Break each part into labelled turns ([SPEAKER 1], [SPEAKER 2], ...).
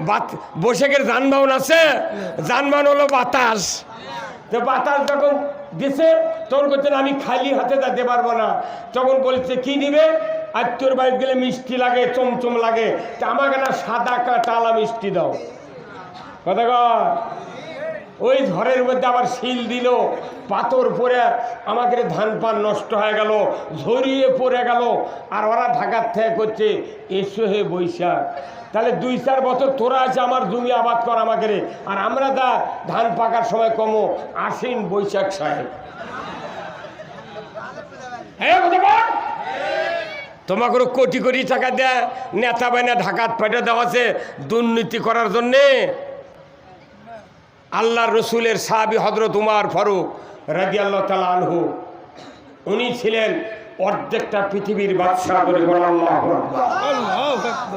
[SPEAKER 1] বাত- বৈশাখের যানবাহন আছে। যানবাহন হলো বাতাস। তো বাতাস যখন দিছে, তখন করছেন আমি খালি হাতে যেতে পারব না। তখন বলছে, কি দিবে? আত্মীয়র বাড়ি গেলে মিষ্টি লাগে, চমচম লাগে। তা আমাকে না সাদা কাটালা মিষ্টি দাও। কথা? ওই ঝড়ের মধ্যে আবার শিল দিল, পাথর পরে আমাকে ধান পান নষ্ট হয়ে গেল, ঝরিয়ে পড়ে গেল, আর ওরা ঢাকার থেকে করছে, এসো হে বৈশাখ। তাহলে দুই চার বছর তোরা আছে, আমার জমি আবাদ কর আমাকে আর আমরা দা ধান পাকার সময় কমো, আসেন বৈশাখ সাহেব। হ্যাঁ তোমাকে কোটি কোটি টাকা দেয় নেতা বাইনা ঢাকাত পেটে দেওয়া আছে, দুর্নীতি করার জন্যে। আল্লাহ রসুলের সাহাবি হজরত উমার ফারুক রাজি আল্লাহ তালা আনহু উনি ছিলেন অর্ধেকটা পৃথিবীর বাদশাহ করে।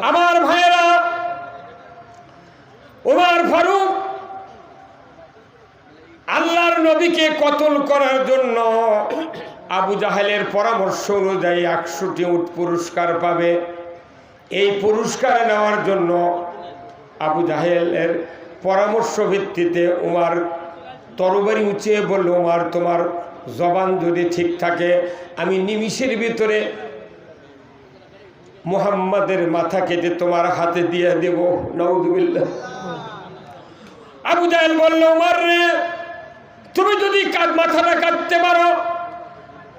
[SPEAKER 1] আমার ভাইয়েরা উমার ফারুক আল্লাহর নবীকে কতল করার জন্য আবু জাহেলের পরামর্শ অনুযায়ী একশোটি উট পুরস্কার পাবে এই পুরস্কার নেওয়ার জন্য আবু জাহেলের পরামর্শ ভিত্তিতে উমার তরবারি উঁচিয়ে বলল, উমার, তোমার জবান যদি ঠিক থাকে, আমি নিমিষের ভিতরে মুহাম্মাদের মাথা কেটে তোমার হাতে দিয়ে দেব। নউদুবিল্লাহ আবু জাহেল বলল, উমার রে, তুমি যদি মাথাটা কাটতে পারো,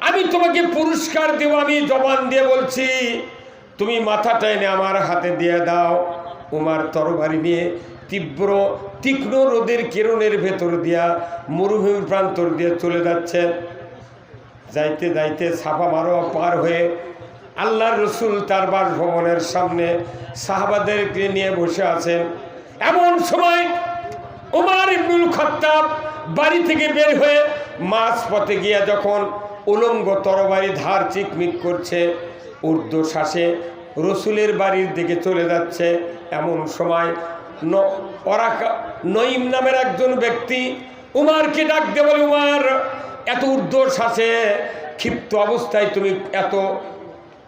[SPEAKER 1] আমি তোমাকে পুরস্কার দেব, আমি জবান দিয়ে বলছি, তুমি মাথাটা এনে আমার হাতে দিয়ে দাও। উমার তরবারি নিয়ে তীব্র, তীক্ষ্ণ রোদের কিরণের ভেতর দিয়া মরুভূমির প্রান্তর দিয়ে চলে যাচ্ছে। যাইতে যাইতে ছাপা মারোয়া পার হয়ে আল্লাহর রসুল তার বাসভবনের সামনে সাহাবাদেরকে নিয়ে বসে আছেন। এমন সময় উমার ইবনুল খত্তাব বাড়ি থেকে বের হয়ে মাছ পথে গিয়া যখন উলঙ্গ তরবারি ধার চিকমিক করছে উর্দু শ্বাসে রসুলের বাড়ির দিকে চলে যাচ্ছে। এমন সময় ন- ওরাকা নঈম নামের একজন ব্যক্তি উমারকে ডাক দে বলে উমার এত উর্দুর শ্বাসে ক্ষিপ্ত অবস্থায় তুমি এত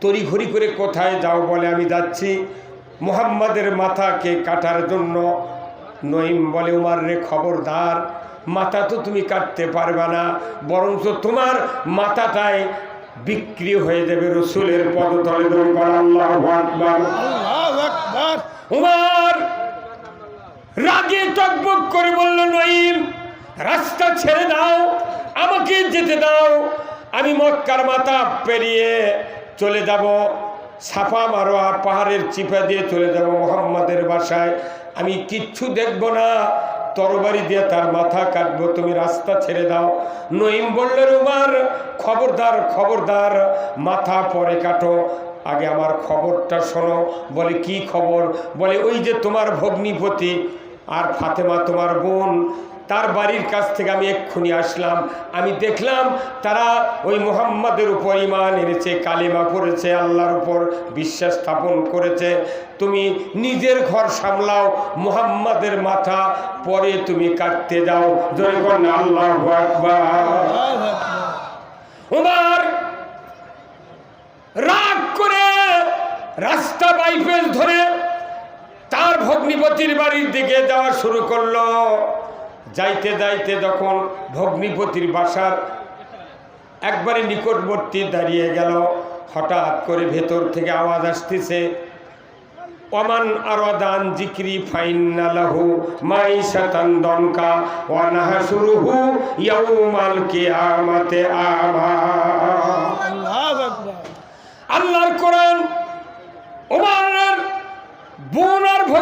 [SPEAKER 1] তড়িঘড়ি করে কোথায় যাও বলে আমি যাচ্ছি? মোহাম্মদের মাথাকে কাটার জন্য নঈম বলে উমার রে খবরদার মাথা তো তুমি কাটতে পারবে না বরঞ্চ তোমার মাথাটাই বিক্রি হয়ে যাবে রসুলের পদতলে। দৌড় করা আল্লাহু উমার রাগে টকবক করে বলল, নঈম, রাস্তা ছেড়ে দাও, আমাকে যেতে দাও। আমি মক্কার মাথা পেরিয়ে চলে যাব, সাফা মারোয়া পাহাড়ের চিপা দিয়ে চলে যাব মোহাম্মদের বাসায়। আমি কিচ্ছু দেখব না, তরবারি দিয়ে তার মাথা কাটবো, তুমি রাস্তা ছেড়ে দাও। নঈম বললেন উমার খবরদার খবরদার, মাথা পরে কাটো। আগে আমার খবরটা শোনো। বলে, কি খবর? বলে, ওই যে তোমার ভগ্নিপতি। আর ফাতেমা তোমার বোন, তার বাড়ির কাছ থেকে আমি এক্ষুনি আসলাম। আমি দেখলাম তারা ওই মোহাম্মদের উপর ইমান এনেছে, কালিমা পড়েছে আল্লাহর উপর বিশ্বাস স্থাপন করেছে। তুমি নিজের ঘর সামলাও, মোহাম্মদের মাথা পরে তুমি কাটতে যাও। আল্লাহ উমার রাগ করে রাস্তা বাইপেস ধরে তার ভগ্নিপতির বাড়ির দিকে যাওয়া শুরু করল। যাইতে যাইতে যখন ভগ্নিপতির বাসার একবারে নিকটবর্তী দাঁড়িয়ে গেল, হঠাৎ করে ভেতর থেকে আওয়াজ আসতেছে, ওমান আরদান জিক্রি ফাইন্নালাহু মাইশাতান দনকা, ওয়া নাহশুরুহু ইয়াউমাল কিয়ামাতে আমা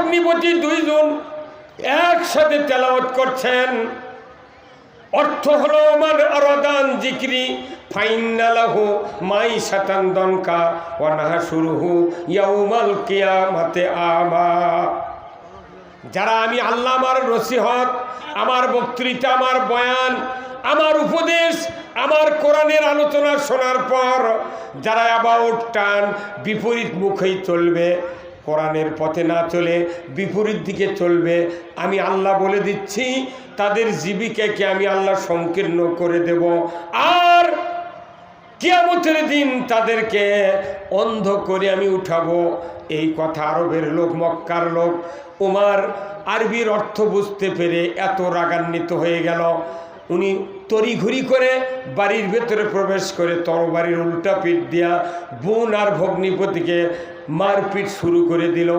[SPEAKER 1] ভগ্নিপতি দুইজন একসাথে তেলাওয়াত করছেন। অর্থ হলো, আমার আরাদান জিক্রি ফাইনালাহু মাই সাতান দনকা ওয়ানাহা শুরুহু ইয়াউমাল কিয়ামাতে আমা যারা আমি আল্লাহ আমার নসিহত, আমার বক্তৃতা, আমার বয়ান, আমার উপদেশ, আমার কোরআনের আলোচনা শোনার পর যারা অ্যাবাউট টান বিপরীত মুখেই চলবে কোরআনের পথে না চলে বিপরীত দিকে চলবে। আমি আল্লাহ বলে দিচ্ছি, তাদের জীবিকাকে আমি আল্লাহ সংকীর্ণ করে দেব? আর কিয়ামতের দিন তাদেরকে অন্ধ করে আমি উঠাবো। এই কথা আরবের লোক, মক্কার লোক, উমার আরবির অর্থ বুঝতে পেরে এত রাগান্বিত হয়ে গেল। উনি তড়িঘড়ি করে বাড়ির ভেতরে প্রবেশ করে তরবারির উল্টা পিঠ দিয়া বোন আর ভগ্নিপতিকে মারপিট শুরু করে দিল।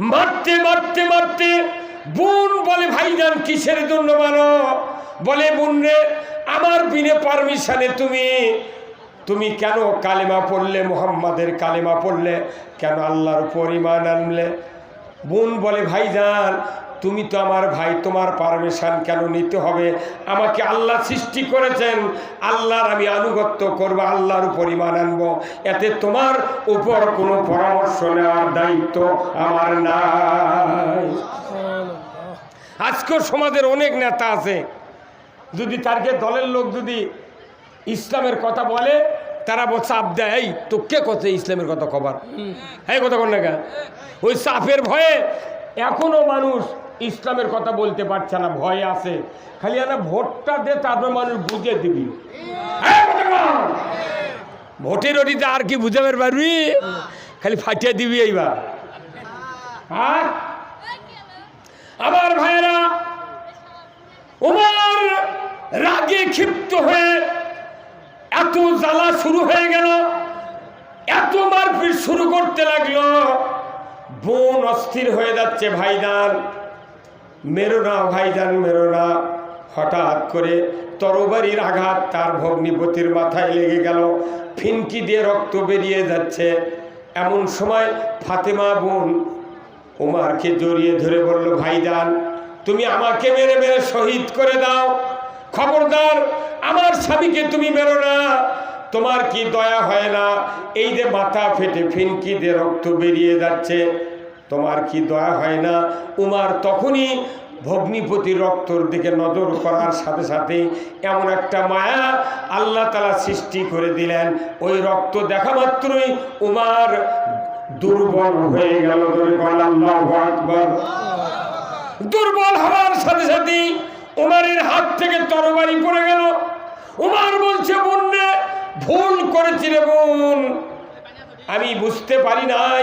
[SPEAKER 1] মারতে মারতে মারতে বোন বলে ভাইজান কিসের জন্য মানো বলে, বোন রে, আমার বিনে পারমিশনে তুমি তুমি কেন কালেমা পড়লে, মোহাম্মদের কালেমা পড়লে? কেন আল্লাহর পরিমাণ আনলে? বোন বলে ভাইজান তুমি তো আমার ভাই তোমার পারমিশন কেন নিতে হবে? আমাকে আল্লাহ সৃষ্টি করেছেন। আল্লাহর আমি আনুগত্য করব আল্লাহর পরিমাণ আনব। এতে তোমার উপর কোনো পরামর্শ নেওয়ার দায়িত্ব আমার নাই। আজকের সমাজের অনেক নেতা আছে। যদি তারকে দলের লোক যদি ইসলামের কথা বলে তারা চাপ দেয় এই তো কে কথা ইসলামের কথা কবার? হ্যাঁ কথা কর না? ওই চাপের ভয়ে এখনও মানুষ ইসলামের কথা বলতে পারছে না, ভয় আছে। খালি একটা ভোটটা দে, তারপর মানুষ বুঝে দিবি। ভোটের ওটিতে আর কি বুঝাবে পারবি? খালি ফাটিয়ে দিবি এইবার। হ্যাঁ আমার ভাইয়েরা, উমার রাগে ক্ষিপ্ত হয়ে এত জ্বালা শুরু হয়ে গেল, এত মারপিট শুরু করতে লাগল, বোন অস্থির হয়ে যাচ্ছে ভাইজান। মেরো না ভাইজান মেরো না। হঠাৎ করে তরবারির আঘাত, তার ভগ্নিপতির মাথায় লেগে গেল। ফিনকি দিয়ে রক্ত বেরিয়ে যাচ্ছে। এমন সময় ফাতেমা বোন উমারকে জড়িয়ে ধরে বলল ভাইজান তুমি আমাকে মেরে মেরে শহীদ করে দাও। খবরদার, আমার স্বামীকে তুমি মেরো না। তোমার কি দয়া হয় না? এই যে মাথা ফেটে ফিনকি দিয়ে রক্ত বেরিয়ে যাচ্ছে। তোমার কি দয়া হয় না? উমার তখনই ভগ্নিপতির রক্তর দিকে নজর করার সাথে সাথে এমন একটা মায়া আল্লাহ তালা সৃষ্টি করে দিলেন। ওই রক্ত দেখা মাত্রই উমার দুর্বল হয়ে গেল দুর্বল হওয়ার সাথে সাথে উমারের হাত থেকে তরবারি পড়ে গেল। উমার বলছে বোনরে ভুল করেছি রে বোন। আমি বুঝতে পারি নাই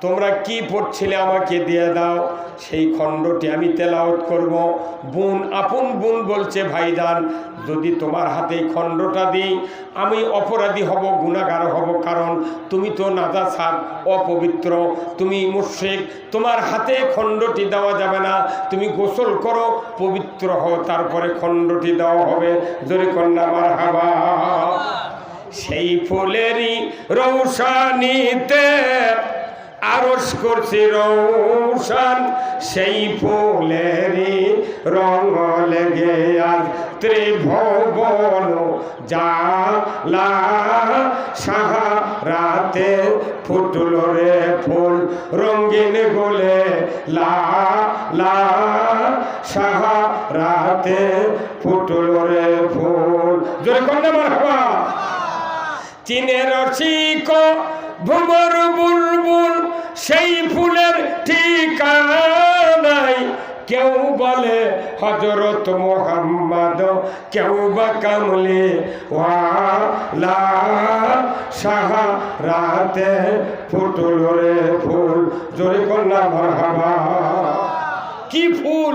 [SPEAKER 1] তোমরা কি পড়ছিলে আমাকে দিয়ে দাও? সেই খণ্ডটি আমি তেলাওত করব। বোন, আপন বোন বলছে, ভাইজান, যদি তোমার হাতে খণ্ডটা দিই, আমি অপরাধী হব, গুণাগার হব, কারণ তুমি তো নাজা সাদ অপবিত্র, তুমি মুশ্রিক। তোমার হাতে খণ্ডটি দেওয়া যাবে না। তুমি গোসল করো, পবিত্র হও, তারপরে খণ্ডটি দেওয়া হবে। জোরে কন্যা মার হাবা সেই ফুলেরই রৌশানিতে আরস করছে রৌশান, সেই ফুলেরই রঙ লেগে আজ ত্রিভুবন জালা সাহারাতে ফুটল রে ফুল, রঙিন গোলে লা লা সাহারাতে ফুটল রে ফুল। জোরে কন্যা মার হাবা চীনের রসিক বুলবুল সেই ফুলের ঠিকানাই কেউ বলে হজরত মোহাম্মদ কেউ বা কামলে ওয়ালা সাহারাতে ফুটল রে ফুল। জোরে করলাম কি ফুল?